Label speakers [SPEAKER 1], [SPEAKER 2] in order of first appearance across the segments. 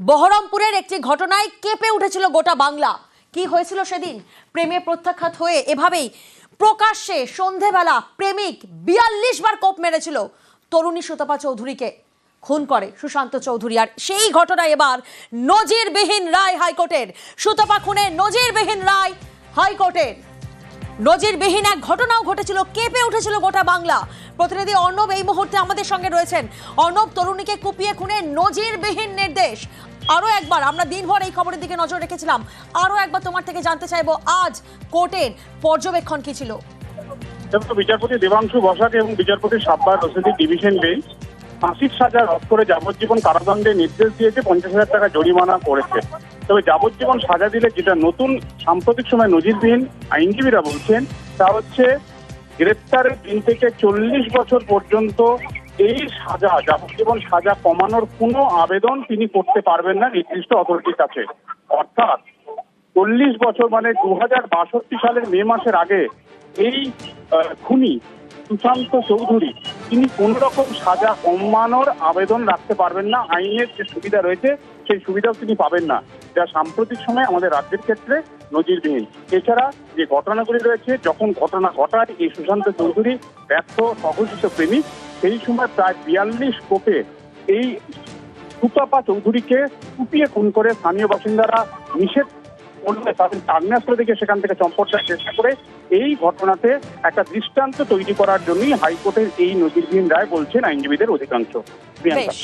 [SPEAKER 1] বহরমপুরের একটি ঘটনায় কেঁপে উঠেছিল গোটা বাংলা। কি হয়েছিল সেদিন? প্রেমে প্রত্যাখ্যাত হয়ে এভাবেই প্রকাশ্যে সন্ধেবেলা প্রেমিক বিয়াল্লিশ বার কোপ মেরেছিল তরুণী সুতপা চৌধুরীকে। খুন করে সুশান্ত চৌধুরী। আর সেই ঘটনায় এবার নজিরবিহীন রায় হাইকোর্টের। সুতপা খুনের নজিরবিহীন রায় হাইকোর্টের। নজিরবিহীন এক ঘটনাও ঘটেছিল, কেঁপে উঠেছিল গোটা বাংলা। প্রতিনিধি অর্ণব এই মুহূর্তে আমাদের সঙ্গে রয়েছেন। অর্ণব, তরুণীকে কুপিয়ে খুনের নজিরবিহীন নির্দেশ। আরও একবার, আমরা দিনভর এই খবরের দিকে নজর রেখেছিলাম। আরও একবার তোমার থেকে জানতে চাইব, আজ কোর্টের পর্যবেক্ষণ কি ছিল?
[SPEAKER 2] বিচারপতি দেবাংশু বসাক এবং বিচারপতি সাব্বার রশিদি ডিভিশন বেঞ্চ ফাঁসির সাজা রদ করে যাবজ্জীবন কারাদণ্ডের নির্দেশ দিয়েছে পঞ্চাশ হাজার টাকা জরিমানা করেছে। তবে যাবজ্জীবন সাজা দিলে যেটা নতুন সাম্প্রতিক সময় নজিরবিহীন আইনজীবীরা বলছেন, তা হচ্ছে গ্রেপ্তারের দিন থেকে চল্লিশ বছর পর্যন্ত এই সাজা, যাবজ্জীবন সাজা কমানোর কোনো আবেদন তিনি করতে পারবেন না নির্দিষ্ট অথরিটির কাছে। অর্থাৎ চল্লিশ বছর মানে দু সালের মে মাসের আগে এই খুনি সুশান্ত চৌধুরী, তিনি কোন রকম সাজা কমানোর আবেদন রাখতে পারবেন না। আইনের যে সুবিধা রয়েছে, সেই সুবিধাও তিনি পাবেন না। যা সাম্প্রতিক সময় আমাদের রাজ্যের ক্ষেত্রে নজিরবিহীন। এছাড়া যে ঘটনাগুলি রয়েছে, যখন ঘটনা ঘটায়, এই সুশান্ত চৌধুরী ব্যর্থ সহযোগিত প্রেমিক, সেই সময় প্রায় বিয়াল্লিশ কোপে এই সুতাপা চৌধুরীকে কুপিয়ে খুন করে স্থানীয় বাসিন্দারা নিষেধ করলে তাদের আগ্নেয়াস্ত্র দেখে সেখান থেকে চম্পট দেওয়ার চেষ্টা করে এই ঘটনাতে একটা দৃষ্টান্ত তৈরি করার জন্যই হাইকোর্টের এই নজিরবিহীন রায় বলছেন আইনজীবীদের অধিকাংশ। প্রিয়াঙ্কা।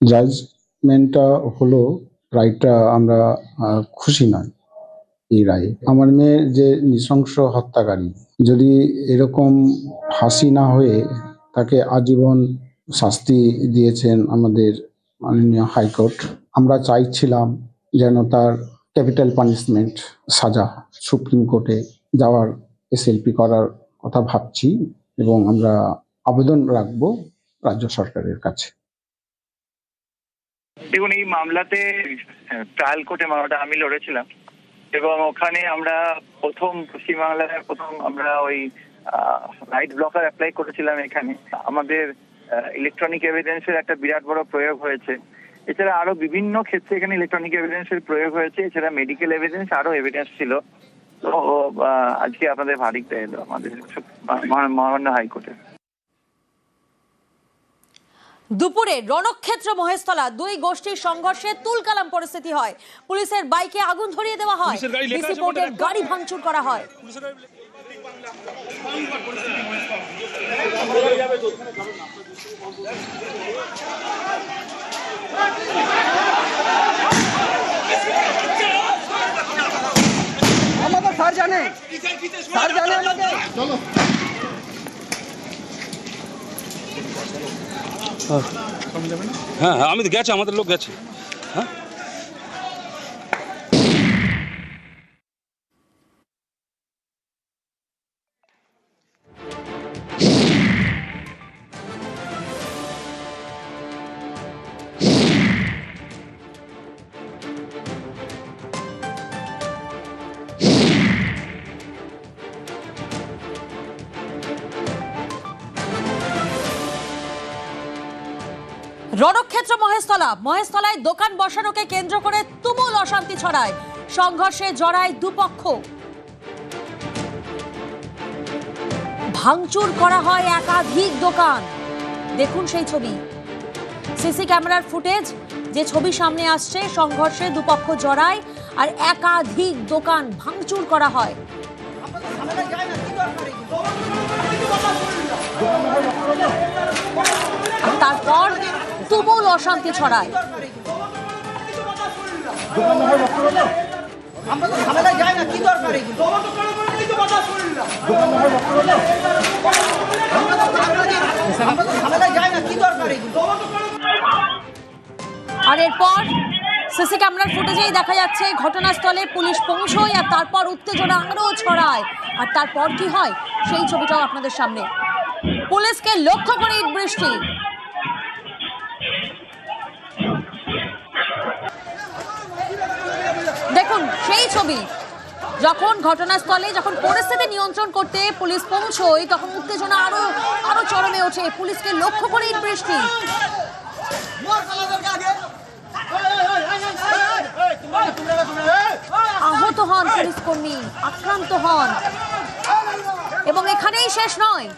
[SPEAKER 3] জাজমেন্টটা হলো রায়টা আমরা আহ, খুশি নয় এই রায়ে। আমার মেয়ে যে নৃশংস হত্যাকারী যদি এরকম ফাঁসি না হয়ে তাকে আজীবন শাস্তি দিয়েছেন আমাদের মাননীয় হাইকোর্ট। আমরা চাইছিলাম যেন তার ক্যাপিটাল পানিশমেন্ট সাজা সুপ্রিম কোর্টে যাওয়ার এসএলপি করার কথা ভাবছি এবং আমরা আবেদন রাখব রাজ্য সরকারের কাছে।
[SPEAKER 4] দেখুন, এই মামলাতে ট্রায়াল কোর্টে মামলাটা আমি লড়েছিলাম এবং ওখানে আমরা প্রথম পশ্চিমবাংলায় প্রথম আমরা ওই রাইট ব্লকার অ্যাপ্লাই করেছিলাম এখানে। আমাদের ইলেকট্রনিক এভিডেন্সের একটা বিরাট বড় প্রয়োগ হয়েছে। এছাড়া আরও বিভিন্ন ক্ষেত্রে এখানে ইলেকট্রনিক এভিডেন্সের প্রয়োগ হয়েছে। এছাড়া মেডিকেল এভিডেন্স আরও এভিডেন্স ছিল। তো আজকে আপনাদের ভারিকটা এলো আমাদের মহামান্য হাইকোর্টে।
[SPEAKER 1] দুপুরে রণক্ষেত্র মহেশতলা দুই গোষ্ঠীর সংঘর্ষে তুলকালাম পরিস্থিতি হয়। পুলিশের বাইকে আগুন ধরিয়ে দেওয়া হয়।
[SPEAKER 5] গাড়ি
[SPEAKER 1] ভাঙচুর করা হয়।
[SPEAKER 6] আমাকে স্যার জানে স্যার জানে
[SPEAKER 5] হ্যাঁ হ্যাঁ আমি তো গেছি আমাদের লোক গেছে। হ্যাঁ?
[SPEAKER 1] রণক্ষেত্র মহেশতলা। মহেশতলায় দোকান বসানোকে কেন্দ্র করে তুমুল অশান্তি ছড়ায়। সংঘর্ষে জড়ায় দুপক্ষ। ভাঙচুর করা হয় একাধিক দোকান। দেখুন সেই ছবি। সিসি ক্যামেরার ফুটেজ, যে ছবি সামনে আসছে, সংঘর্ষে দুপক্ষ জড়ায় আর একাধিক দোকান ভাঙচুর করা হয়। তারপর তুমুল অশান্তি ছড়ায়। আর এরপর সিসি ক্যামেরার ফুটেজেই দেখা যাচ্ছে ঘটনাস্থলে পুলিশ পৌঁছয় আর তারপর উত্তেজনা আরও ছড়ায়। আর তারপর কি হয়? সেই ছবিটাও আপনাদের সামনে। পুলিশকে লক্ষ্য করে বৃষ্টি দেখুন সেই ছবি যখন ঘটনাস্থলে যখন পরিস্থিতি নিয়ন্ত্রণ করতে পুলিশ পৌঁছয় তখন উত্তেজনা আরও আরও চরমে ওঠে। পুলিশকে লক্ষ্য করে বৃষ্টি। আহত হন পুলিশ কর্মী আক্রান্ত হন। এবং এখানেই শেষ নয়।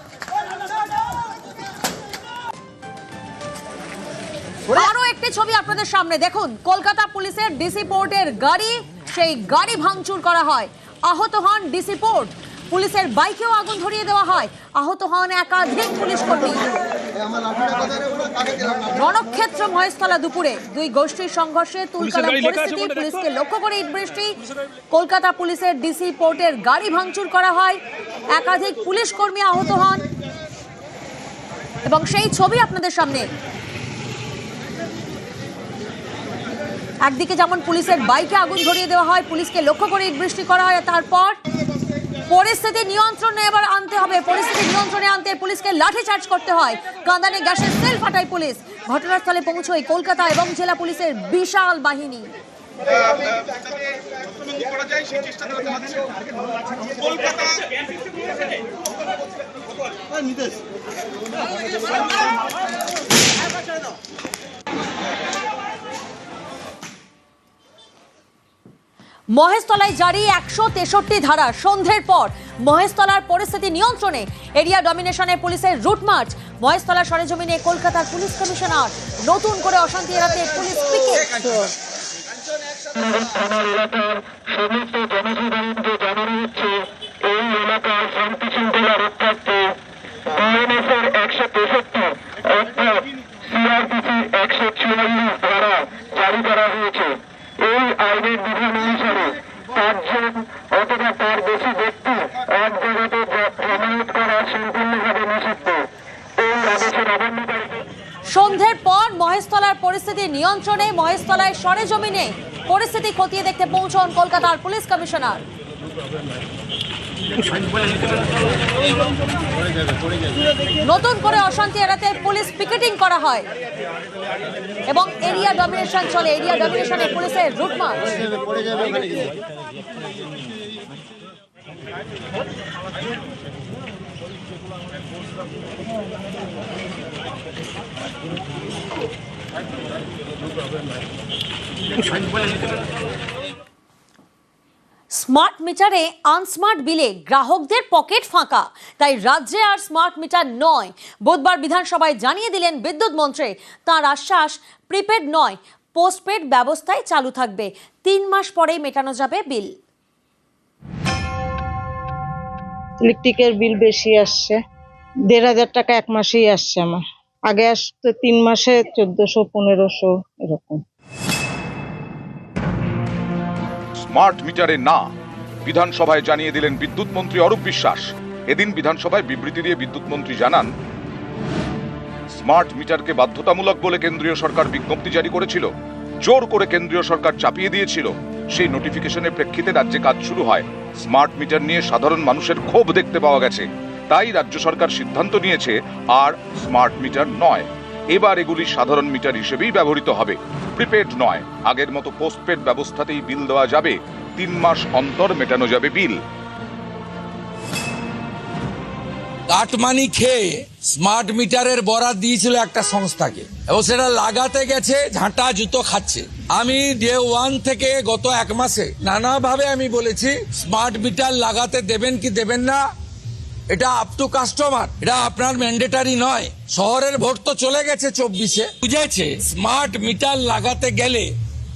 [SPEAKER 1] আরও একটি ছবি আপনাদের সামনে। দেখুন কলকাতা পুলিশের ডিসি পোর্টের গাড়ি সেই গাড়ি ভাঙচুর করা হয়। আহত হন ডিসি পোর্ট। পুলিশের বাইকেও আগুন ধরিয়ে দেওয়া হয়। আহত হন একাধিক পুলিশ কর্মী। রণক্ষেত্র মহেশতলা দুপুরে দুই গোষ্ঠীর সংঘর্ষে
[SPEAKER 5] আছে
[SPEAKER 1] পরিস্থিতি। পুলিশকে লক্ষ্য করে ইট বৃষ্টি কলকাতা পুলিশের ডিসি পোর্টের গাড়ি ভাঙচুর করা হয়। একাধিক পুলিশ কর্মী আহত হন। এবং সেই ছবি আপনাদের সামনে। একদিকে যেমন পুলিশের বাইকে আগুন ধরিয়ে দেওয়া হয়, পুলিশকে লক্ষ্য করে বৃষ্টি করা হয় তারপর পরিস্থিতি নিয়ন্ত্রণে এবার আনতে হবে। পরিস্থিতি নিয়ন্ত্রণে আনতে পুলিশকে লাঠিচার্জ করতে হয়। কাঁদানে গ্যাসের সেল ফাটায় পুলিশ। ঘটনাস্থলে পৌঁছয় কলকাতা এবং জেলা পুলিশের বিশাল বাহিনী। মহেশতলায় জারি একশো তেষট্টি ধারা। সন্ধ্যের পর মহেশতলার পরিস্থিতি নিয়ন্ত্রণে এরিয়া ডমিনেশনে পুলিশের রুট মার্চ। মহেশতলা সরেজমিনে কলকাতার পুলিশ কমিশনার নতুন করে অশান্তি এড়াতে পুলিশ পিকেট
[SPEAKER 7] বিএনএসের একশো তেষট্টি, অর্থাৎ একশো চুয়াল্লিশ ধারা জারি করা হয়েছে। এই আইনের বিধান অনুসারে পাঁচজন অথবা তার বেশি ব্যক্তি এক জায়গাতে জমায়েত করা সম্পূর্ণভাবে নিষিদ্ধ। এই আদেশের অবন্যকারী
[SPEAKER 1] সন্ধ্যের পর মহেশতলার পরিস্থিতি নিয়ন্ত্রণে, মহেশতলায় সরেজমিনে পরিস্থিতি খতিয়ে দেখতে পৌঁছন কলকাতার পুলিশ কমিশনার। নতুন করে অশান্তি এড়াতে পুলিশ পিকেটিং করা হয়। এবং এরিয়া ডমিনেশন চলে, এরিয়া ডমিনেশনে পুলিশের রুট স্মার্ট মিটারে আনস্মার্ট বিলে গ্রাহকদের পকেট ফাঁকা। তাই রাজ্যে আর স্মার্ট মিটার নয়। বুধবার বিধানসভায় জানিয়ে দিলেন বিদ্যুৎ মন্ত্রী, তাঁর আশ্বাস, প্রিপেড নয়, পোস্টপেড ব্যবস্থায় চালু থাকবে। তিন মাস পরেই মেটানো যাবে বিল।
[SPEAKER 8] ইলেকট্রিকের বিল বেশি আসছে। দেড় হাজার টাকা এক মাসেই আসছে আমার। আগে আসতো তিন মাসে চোদ্দশো, পনেরোশো, এরকম।
[SPEAKER 9] স্মার্ট মিটারে না। বিধানসভায় জানিয়ে দিলেন বিদ্যুৎ মন্ত্রী অরূপ বিশ্বাস। এদিন বিধানসভায় বিবৃতি দিয়ে বিদ্যুৎ মন্ত্রী জানান, স্মার্ট মিটারকে বাধ্যতামূলক বলে কেন্দ্রীয় সরকার বিজ্ঞপ্তি জারি করেছিল। জোর করে কেন্দ্রীয় সরকার চাপিয়ে দিয়েছিল। সেই নোটিফিকেশনের প্রেক্ষিতে রাজ্যে কাজ শুরু হয়। স্মার্ট মিটার নিয়ে সাধারণ মানুষের ক্ষোভ দেখতে পাওয়া গেছে। তাই রাজ্য সরকার সিদ্ধান্ত নিয়েছে, আর স্মার্ট মিটার নয়। এবার এগুলি সাধারণ মিটার হিসেবেই ব্যবহৃত হবে। প্রিপেড নয়। আগের মতো পোস্টপেড ব্যবস্থাতেই বিল দেওয়া যাবে। তিন মাস অন্তর মেটানো যাবে বিল।
[SPEAKER 10] কাটমানি খেয়ে স্মার্ট মিটারের বরাদ দিয়েছিল একটা সংস্থাকে। এবং সেটা লাগাতে গেছে, ঝাঁটা জুতো খাচ্ছে। আমি ডে ওয়ান থেকে গত এক মাসে নানাভাবে আমি বলেছি, স্মার্ট মিটার লাগাতে দেবেন কি দেবেন না? এটা আপ টু কাস্টমার এটা আপনার ম্যান্ডেটারি নয়। শহরের ভোট তো চলে গেছে চব্বিশে। বুঝেছে? স্মার্ট মিটার লাগাতে গেলে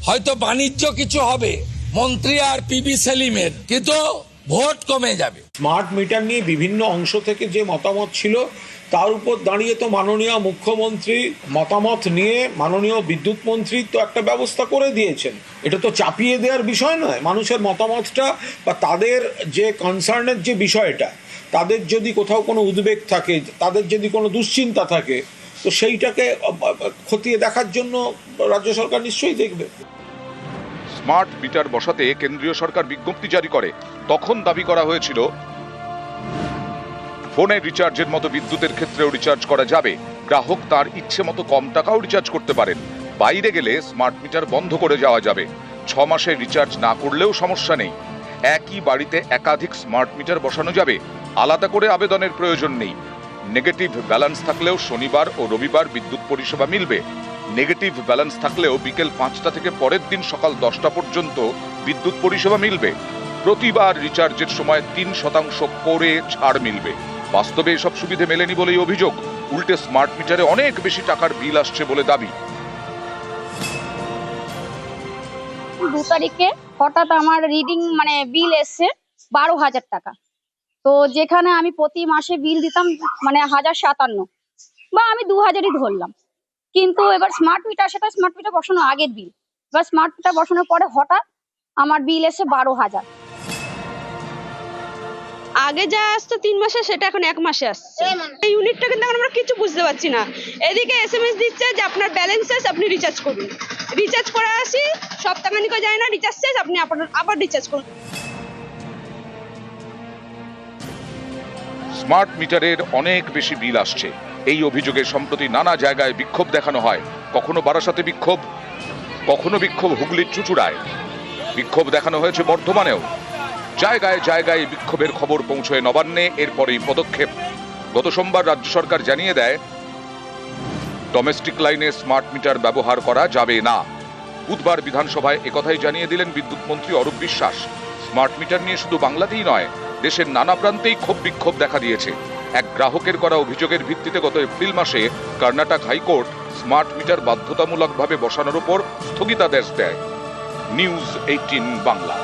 [SPEAKER 10] হয়তো বাণিজ্য কিছু হবে মন্ত্রী আর পিবি সেলিমের কিন্তু ভোট কমে যাবে।
[SPEAKER 11] স্মার্ট মিটার নিয়ে বিভিন্ন অংশ থেকে যে মতামত ছিল তার উপর দাঁড়িয়ে তো মাননীয় মুখ্যমন্ত্রী মতামত নিয়ে মাননীয় বিদ্যুৎ মন্ত্রী তো একটা ব্যবস্থা করে দিয়েছেন। এটা তো চাপিয়ে দেওয়ার বিষয় নয়। মানুষের মতামতটা বা তাদের যে কনসার্নের যে বিষয়টা তাদের যদি কোথাও কোনো উদ্বেগ থাকে, তাদের যদি কোনো দুশ্চিন্তা থাকে, তো সেইটাকে খতিয়ে দেখার জন্য রাজ্য সরকার নিশ্চয়ই দেখবে।
[SPEAKER 9] স্মার্ট মিটার বসাতে কেন্দ্রীয় সরকার বিজ্ঞপ্তি জারি করে। তখন দাবি করা হয়েছিল ফোনের রিচার্জের মতো বিদ্যুতের ক্ষেত্রেও রিচার্জ করা যাবে। গ্রাহক তার ইচ্ছে মতো কম টাকাও রিচার্জ করতে পারেন। বাইরে গেলে স্মার্ট মিটার বন্ধ করে যাওয়া যাবে। ছ মাসে রিচার্জ না করলেও সমস্যা নেই। একই বাড়িতে একাধিক স্মার্ট মিটার বসানো যাবে। আলাদা করে আবেদনের প্রয়োজন নেই। নেগেটিভ ব্যালেন্স থাকলেও শনিবার ও রবিবার বিদ্যুৎ পরিষেবা মিলবে। নেগেটিভ ব্যালেন্স থাকলেও বিকেল পাঁচটা থেকে পরের দিন সকাল দশটা পর্যন্ত বিদ্যুৎ পরিষেবা মিলবে। প্রতিবার রিচার্জের সময় তিন শতাংশ করে ছাড় মিলবে। বাস্তবে এসব সুবিধে মেলেনি বলেই অভিযোগ। উল্টে স্মার্ট মিটারে অনেক বেশি টাকার বিল আসছে বলে দাবি।
[SPEAKER 12] দু তারিখে হঠাৎ আমার রিডিং মানে বিল এসছে বারো হাজার টাকা। তো যেখানে আমি প্রতি মাসে বিল দিতাম মানে হাজার সাতান্ন। বা আমি দু হাজারই ধরলাম। কিন্তু এবার স্মার্ট মিটার সেটা স্মার্ট মিটার বসানো আগের বিল এবার স্মার্ট মিটার বসানোর পরে হঠাৎ আমার বিল এসে বারো হাজার।
[SPEAKER 8] আগে যা আসতো তিন মাসে সেটা এখন এক মাসে আসছে। এই ইউনিটটা কিন্তু এখন আমরা কিছু বুঝতে পারছি না। এদিকে এসএমএস দিচ্ছে যে আপনার ব্যালেন্স শেষ আপনি রিচার্জ করুন। রিচার্জ করে আসি সপ্তাহখানিকও যায় না রিচার্জ শেষ আপনি আবার আবার রিচার্জ করুন।
[SPEAKER 9] স্মার্ট মিটারের অনেক বেশি বিল আসছে। এই অভিযোগে সম্প্রতি নানা জায়গায় বিক্ষোভ দেখানো হয়। কখনো বারাসাতে বিক্ষোভ কখনো বিক্ষোভ হুগলির চুচুড়ায়। বিক্ষোভ দেখানো হয়েছে বর্ধমানেও। জায়গায় জায়গায় বিক্ষোভের খবর পৌঁছয় নবান্নে, এরপরেই পদক্ষেপ। গত সোমবার রাজ্য সরকার জানিয়ে দেয় ডোমেস্টিক লাইনে স্মার্ট মিটার ব্যবহার করা যাবে না। বুধবার বিধানসভায় একথাই জানিয়ে দিলেন বিদ্যুৎ মন্ত্রী অরূপ বিশ্বাস। স্মার্ট মিটার নিয়ে শুধু বাংলাতেই নয়, দেশের নানা প্রান্তেই ক্ষোভ বিক্ষোভ দেখা দিয়েছে। এক গ্রাহকের করা অভিযোগের ভিত্তিতে গত এপ্রিল মাসে কর্ণাটক হাইকোর্ট স্মার্ট মিটার বাধ্যতামূলকভাবে বসানোর উপর স্থগিতাদেশ দেয়। News eighteen Bangla.